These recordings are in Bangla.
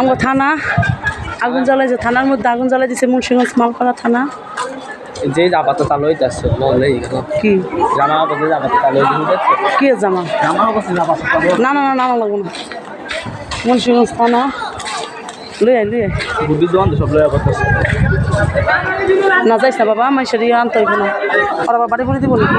আমার থানা আগুন জ্বালাই যে থানার মধ্যে আগুন জ্বালাই দিছে মুন্সিগঞ্জ মালপাড়া থানা। যে আপাতত চালু হইতেছে বলে কি? জামা অবস্থা আপাতত চালু হইতেছে কি জামা? জামা অবস্থা আপাতত না না না না লাগবো না। মুন্সিগঞ্জ থানা। লই আই লই আই বুদ্ধি তো সব লয়া করতেছে না যাইস না বাবা মাইসের ইয়ে আনতে হইব না। আর আবার বাড়ি করে দিব নাকি?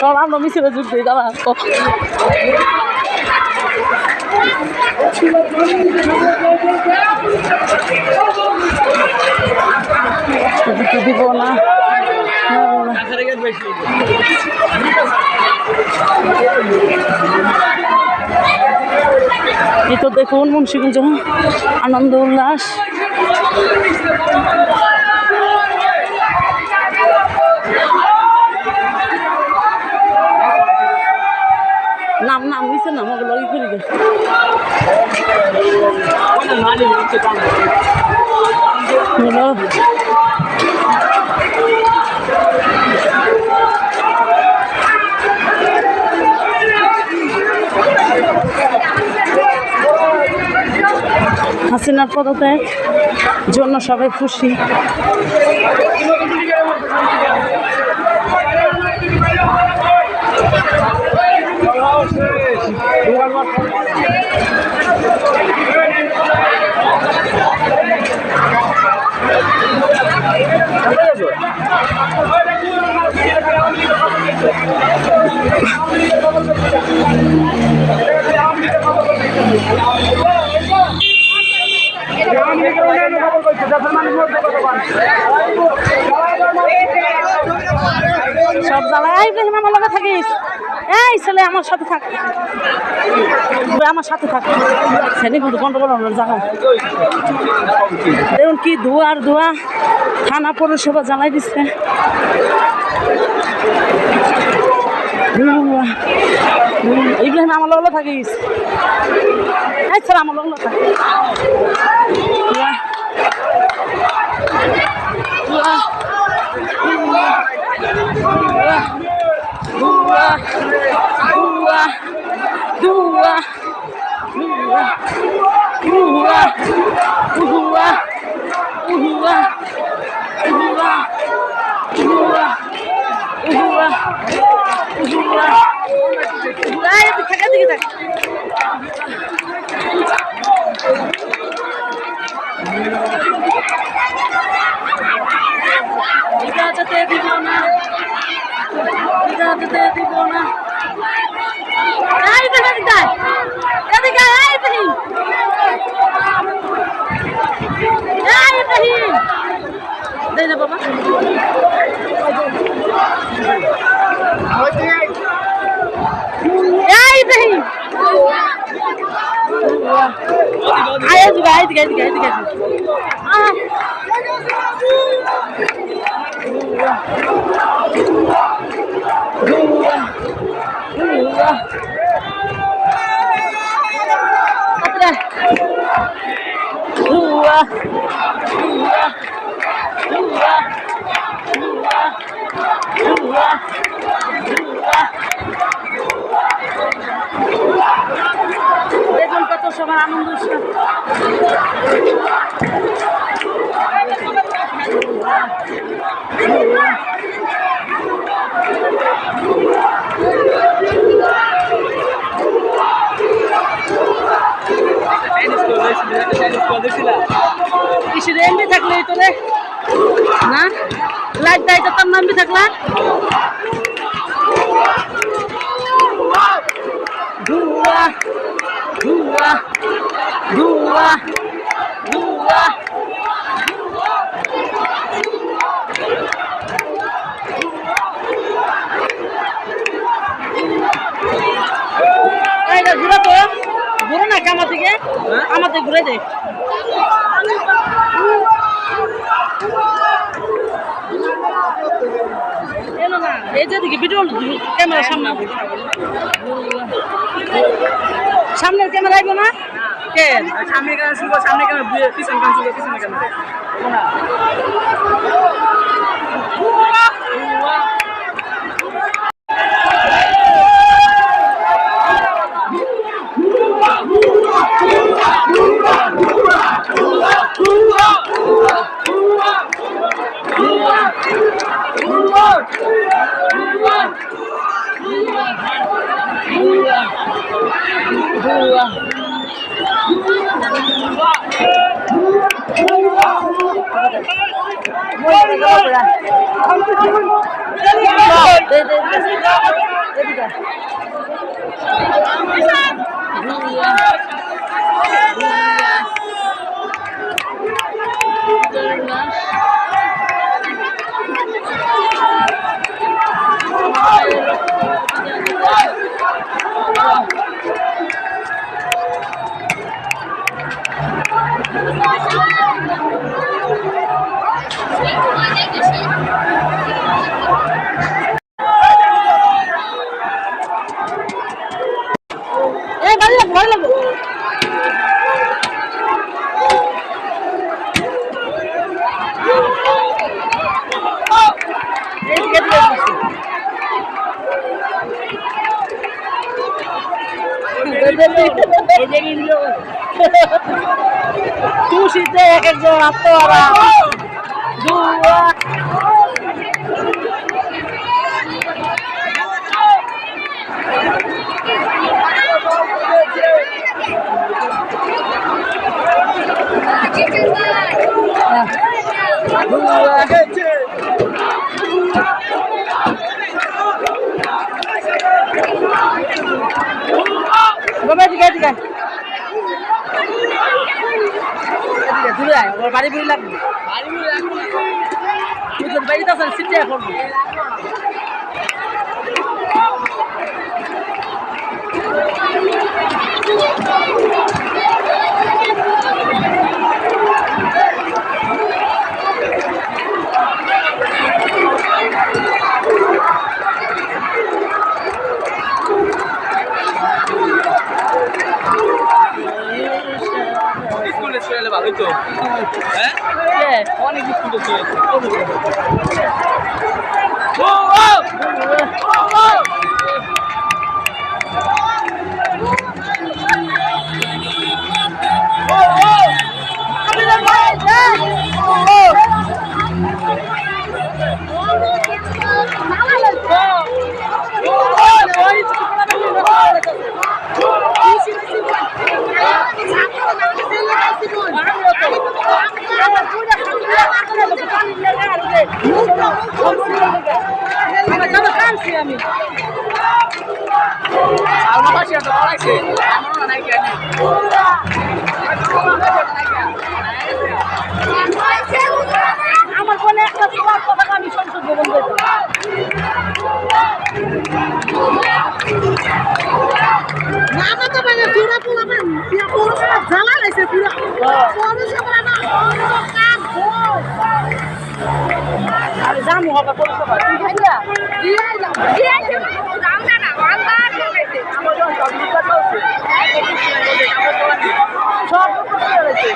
সব আমরা মিছিলে যুগ দিই দাঁড়া। দিতে দিব না এই তো দেখুন মুন্সিগঞ্জ আনন্দ উল্লাস। নাম নাম নিচে নাম ওগুলো হাসিনার পদত্যাগ জন্য সবাই খুশি সব জ্বালায় এই ইব্রাহিম আমার লগে থাকিস এই ছেলে আমার সাথে থাক। আমার সাথে থাক। সেনি কিন্তু গন্ডগোল হলো জায়গা দেখুন কি ধোয়া আর ধোয়া, থানা পৌরসভা জ্বালাই দিচ্ছে। ইব্রাহিম, আমার লগে থাকিস। আমার লগে থাক। Hua! Hua! সবার আনন্দ উৎসব কিসের এমবি থাকলে লাইট দাইতে তার থাকলা? এইটা ঘুরে দে এই যে দিকে ভিডিও ক্যামেরা সামনে সামনের ক্যামেরা আইবো না? কে? সামনে কেন শুনব সামনে কেন পিছনে কেন শুনব পিছনে কেন? এই খুশিতে এক একজন আত্মহারা। দুয়া বাবা এদিকে এদিকে দূরে ওর বাড়ি বুড়ি লাগবে লাগবে বাড়িতে আছেন সিটে এখন। আমার পাশে একটা বড় আছে আমারও নাই কেন আমার ফোনে একটা তোমার কথা আমি সংসদ ভবন যেতাম নামা তো মানে পুরা পুরা পুরা পুরা জ্বালা লাগছে পুরা পৌরসভা না কাজ আমি জামু হবে পরিষেবা তুই বুঝলা দিয়ে আইলাম দিয়ে আইলাম দাম না না বাংলা চলেছে সব কিছু করে রয়েছে।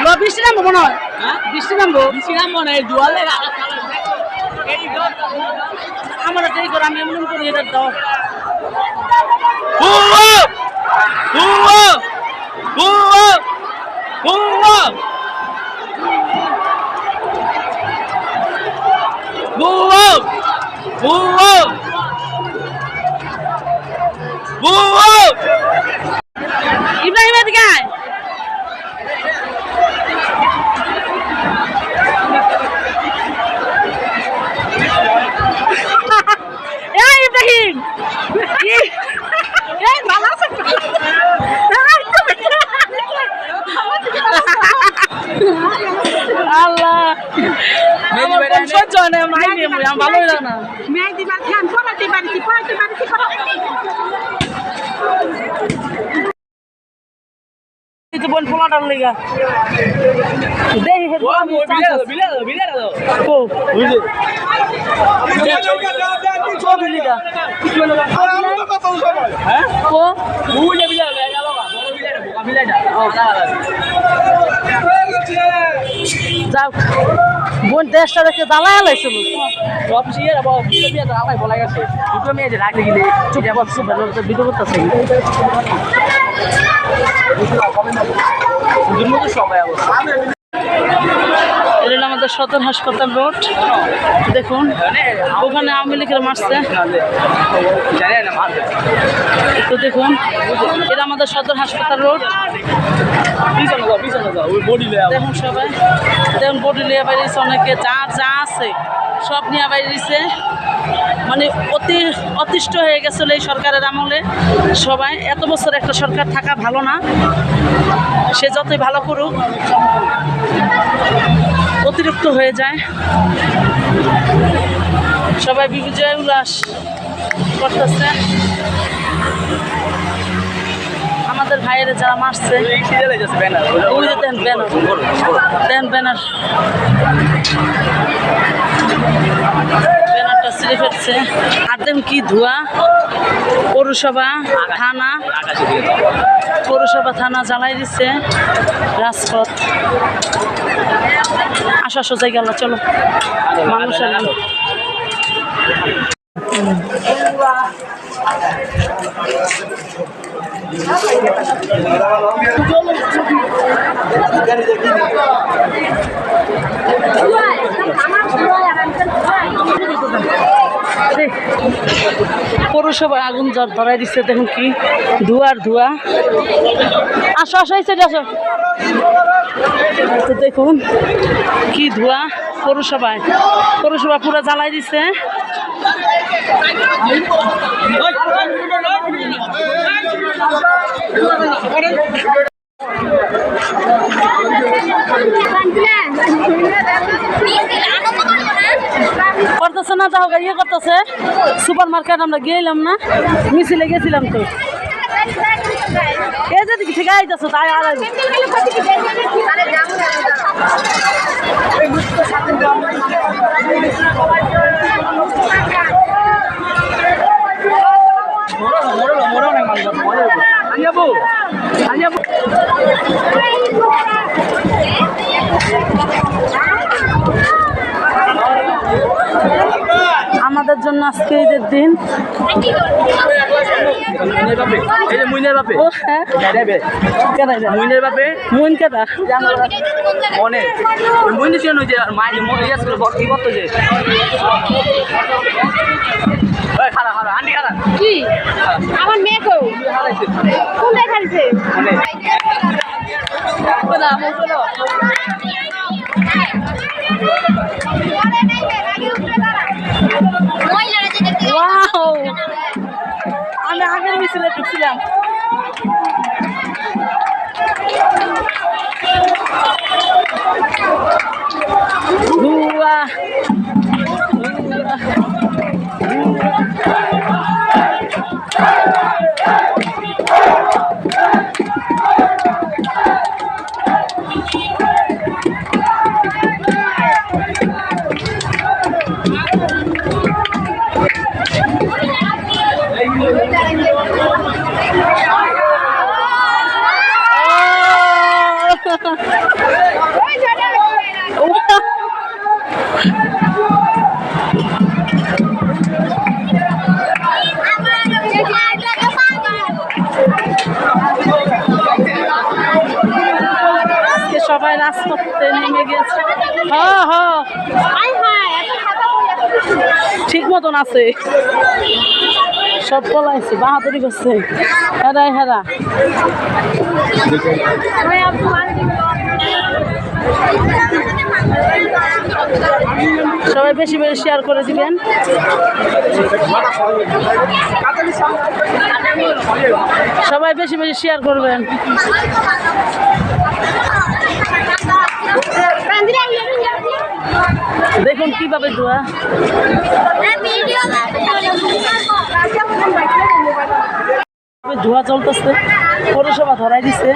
ল, বৃষ্টি নামবো মনে হয়? বৃষ্টি নামবো? মনে হয় দুয়ালে এই আমার দেরি করে আমি এমন করি এটা দাও। হুয়া হুয়া হুয়া হুয়া হুয়া হুয়া হুয়া ইব্রাহিম এদিকে আয় এই ইব্রাহিম এই- এই ভালো আছে আল্লাহ আমার কোন সহ্য হয় না মাই নিয়ে মুই, আমার ভালোই লাগে না মেয়ে দিবার ধ্যান পড়াতে পারিছি পড়াতে পারিছি এই তো লেগা দেখি হে ও লিগা হ্যাঁ? ও বুঝে বিলে গেল বড় বিলে বোকা বিলেটা ও। যাও বোন দেশটা দেখে জ্বালা লাইছিল। সব সিয়ে যাব বিলে বিয়ে তো বলা গেছে। দুটো মেয়ে যে রাখতে গেলে চুপ বল চুপ বল ভিডিও করতেছে দুটো সবাই অবস্থা এটা আমাদের সদর হাসপাতাল রোড। দেখুন, ওখানে আওয়ামী লীগের মারছে। তো দেখুন এটা আমাদের সদর হাসপাতাল রোড। দেখুন সবাই, দেখুন বডি নিয়ে বাইরেছে অনেকে যা যা আছে। সব নিয়ে বাইরেছে মানে অতি অতিষ্ঠ হয়ে গেছিল এই সরকারের আমলে সবাই। এত বছর একটা সরকার থাকা ভালো না। সে যতই ভালো করুক অতিরিক্ত হয়ে যায়। সবাই বিজয় উল্লাস করতেছে। আমাদের ভাইয়েরা যারা মারছে ব্যানার? ওই যে দেন ব্যানার। দেন ব্যানার। ব্যানারটা কি ধোয়া। পৌরসভা, থানা। পৌরসভা, থানা জ্বালাই দিচ্ছে রাজপথ। আসা সোজাই গেল চলো। মানুষ আর নেই। দেখ, পৌরসভায় আগুন জ্বর ধরাই দিচ্ছে দেখুন কি ধোয়ার ধোয়া। আসো আসো, এই সাইডে আসো। দেখুন কি ধোয়া পৌরসভায়। পৌরসভা পুরো জ্বালাই দিচ্ছে করতেছে না, যাও ইয়ে করতেছে। সুপার মার্কেট আমরা গেলাম না, মিছিলে গেছিলাম তো। এই যে দিকে ঠিক আইতেছো, তাই আর আইবো। মরো খালা আন্টি খালা। কি? আমার মেয়ে কো? কোনটায় খাইছে আগের ঠিক মতন আছে। সব পলাইছে, বাহাদুরি করছে। হেরাই, হেরা। সবাই বেশি বেশি শেয়ার করে দিবেন। সবাই বেশি বেশি শেয়ার করবেন। দেখুন কীভাবে দোয়া? ধোয়া চলতেছে। পৌরসভা ধরাই দিছে।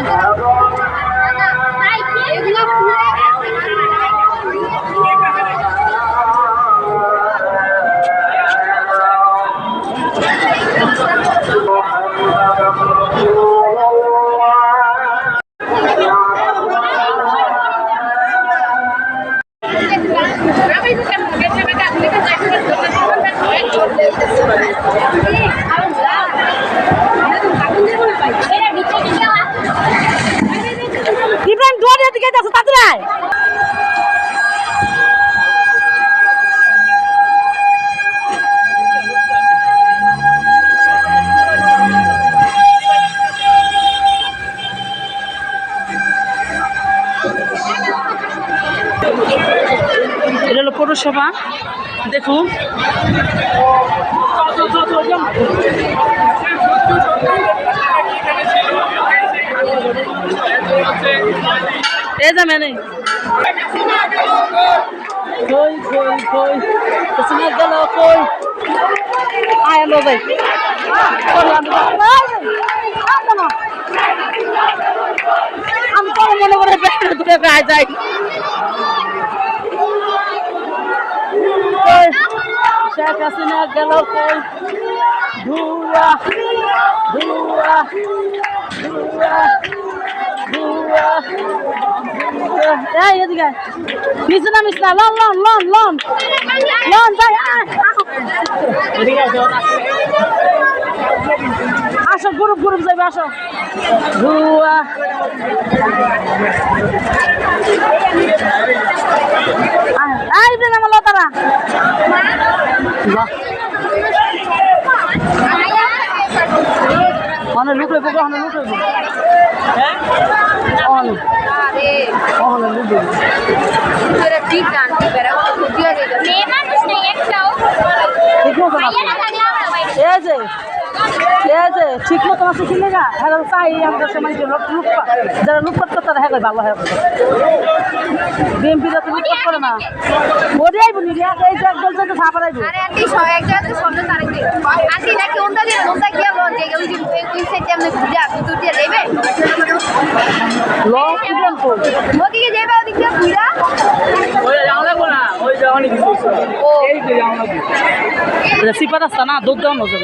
পৌরসভা দেখুন এ যাবে নেই কই কই কই কোসিনা গেল কই আয় লো যাই কই আমি আমি তো মনে করে ব্যাগ ধরে গায়ে যাই কই শেখ গেল কই? ধুয়া ধুয়া ধুয়া ধুয়া এদিকে। নিচে না মিস না, লন লন লন লন। লন, যাই আসো, গ্রুপ গ্রুপ যাবে আসো। ধুয়া। আই দেন আমার লতারা বাহ মানে লুকে বগো মানে লুকে বগো হ্যাঁ লুট অন লুকে ঠিক এই যে ঠিক মতো আছে কিনে গা হ্যাঁ চাই আমাদের সময় যে লুক যারা লুকপাট করতে হ্যাঁ ভালো হ্যাঁ বিএমপি যাতে লুকপাট করে না। ওরে আইব নি এই যে একদল যাতে সাপা আইব আরে আন্টি সব এক জায়গাতে শব্দ তারে কি আন্টি নাকি ওনটা দিয়ে ওনটা গিয়ে বল যে ওই যে ওই সাইডে আপনি ঘুরে আপনি দূর দিয়ে যাবে ল কি বলতো ওদিকে যাবে ওদিকে ঘুরা ওই সিপা রাস্তা না? দুধ দেওয়া নজর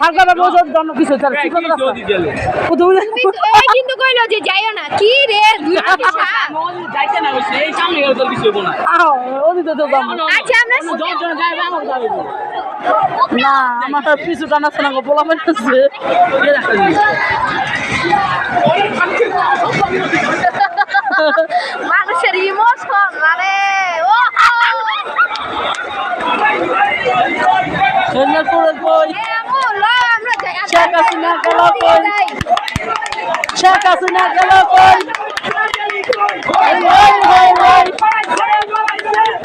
ভাবে ওজন দেওয়ানো কিছু তার সিপা রাস্তা কিন্তু কইলো যে যাইও না। কি রে। যাইতে না এই সামনে গেলে তোর কিছু হইব না। আচ্ছা আমরা জন জন যাইবে আমার যাবে না আমার পিছু টানাচ্ছে না বলা মারতেছে ইমোশন মানে যাই শেখ হাসিনা গেল কই? শেখ হাসিনা গেল ওই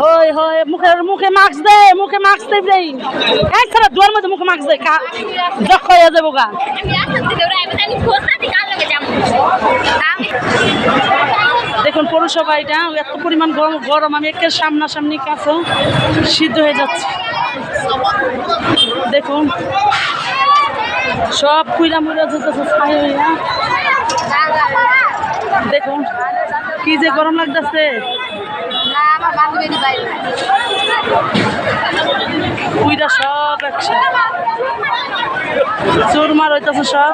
হয় হয়। মুখে মুখে মাস্ক দে, মুখে মাস্ক দে রে এক খারাপ দুয়ার মধ্যে মুখে মাস্ক দে জখ হয়ে যাব গা। দেখুন, পৌরসভা এটা, এত পরিমাণ গরম গরম, আমি একের সামনাসামনি কাছে সিদ্ধ হয়ে যাচ্ছে। দেখুন, সব কুইলা মুড়া যেতেছে ছাই হইয়া দেখুন, কি যে গরম লাগতেছে। কুইরা সব একসাথে। চুরমার হইতেছে সব।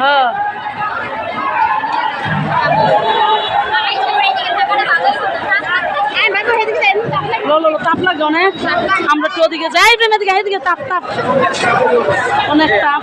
হ্যাঁ। তাপ লাগে অনেক। আমরা তো ওদিকে যাই এদিকে এদিকে, তাপ তাপ। অনেক তাপ।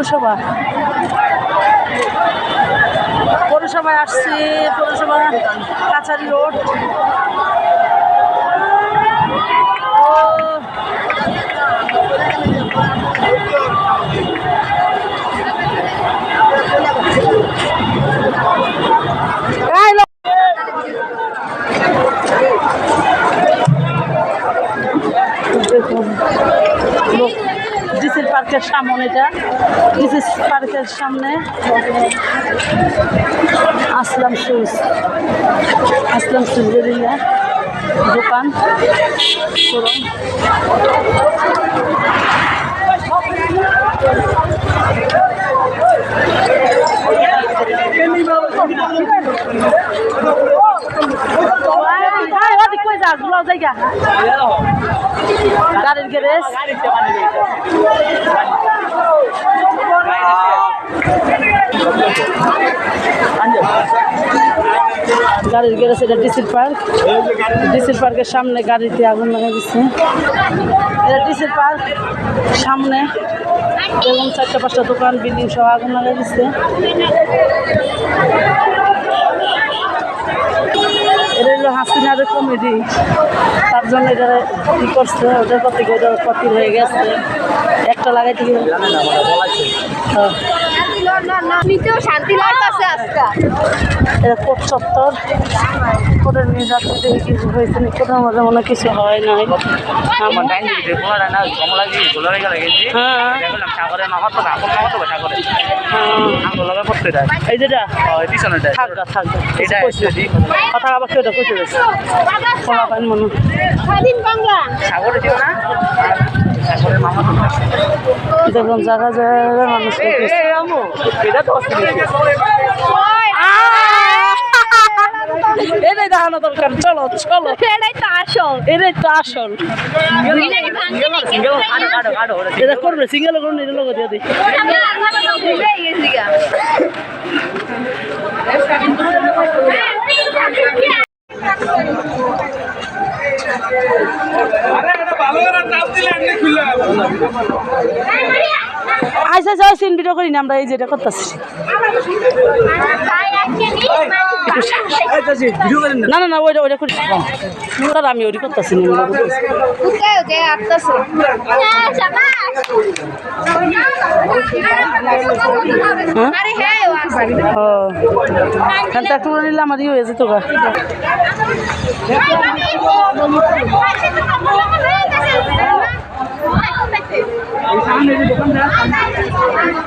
পৌরসভা। পৌরসভায় আসছি পৌরসভা কাছারি রোড। পার্কের সামনে এটা ডিসিল পার্কের সামনে আসলাম সুইচ আসলাম সুইজেরিয়া দোকান গাড়ির গ্যারেজ গাড়ির গ্যারেজ এটা ডিসিল পার্ক। ডিসিল পার্কের সামনে গাড়িতে আগুন লাগা দিচ্ছে। এটা ডিসিল পার্ক সামনে এবং চারটা পাঁচটা দোকান, বিল্ডিং সহ আগুন লাগা দিচ্ছে এটা হলো হাসিনার কমেডি তার জন্য এটা কি করছে ওটার প্রতি ওটা ক্ষতি হয়ে গেছে। একটা লাগাইতে গেলে নিতেও শান্তি লাগতেছে আজকে। এটা কোট চত্বর। কোটের নিয়ে যাচ্ছে দেখি কিছু হয়েছে না কোটের মনে কিছু হয় নাই। হ্যাঁ। সাগরে হ্যাঁ মনে হয়। দিও না। দেখুন জায়গা জায়গা মানুষ এটাই দেখানো দরকার চলো চলো এটাই তো আসল এটাই তো আসল সিঙ্গেল আড়ো আড়ো আড়ো এটা করবে সিঙ্গেল করুন এটা লোক দিয়ে দিই আইসা যাও সিন ভিডিও করি না আমরা, এই যেটা করতেছি। না না না ওইটা ওইটা করি। তার আমি ওইটা করতেছি হ্যাঁ? নিলে আমার ইয়ে হয়ে যেত গা। sáng đi đi được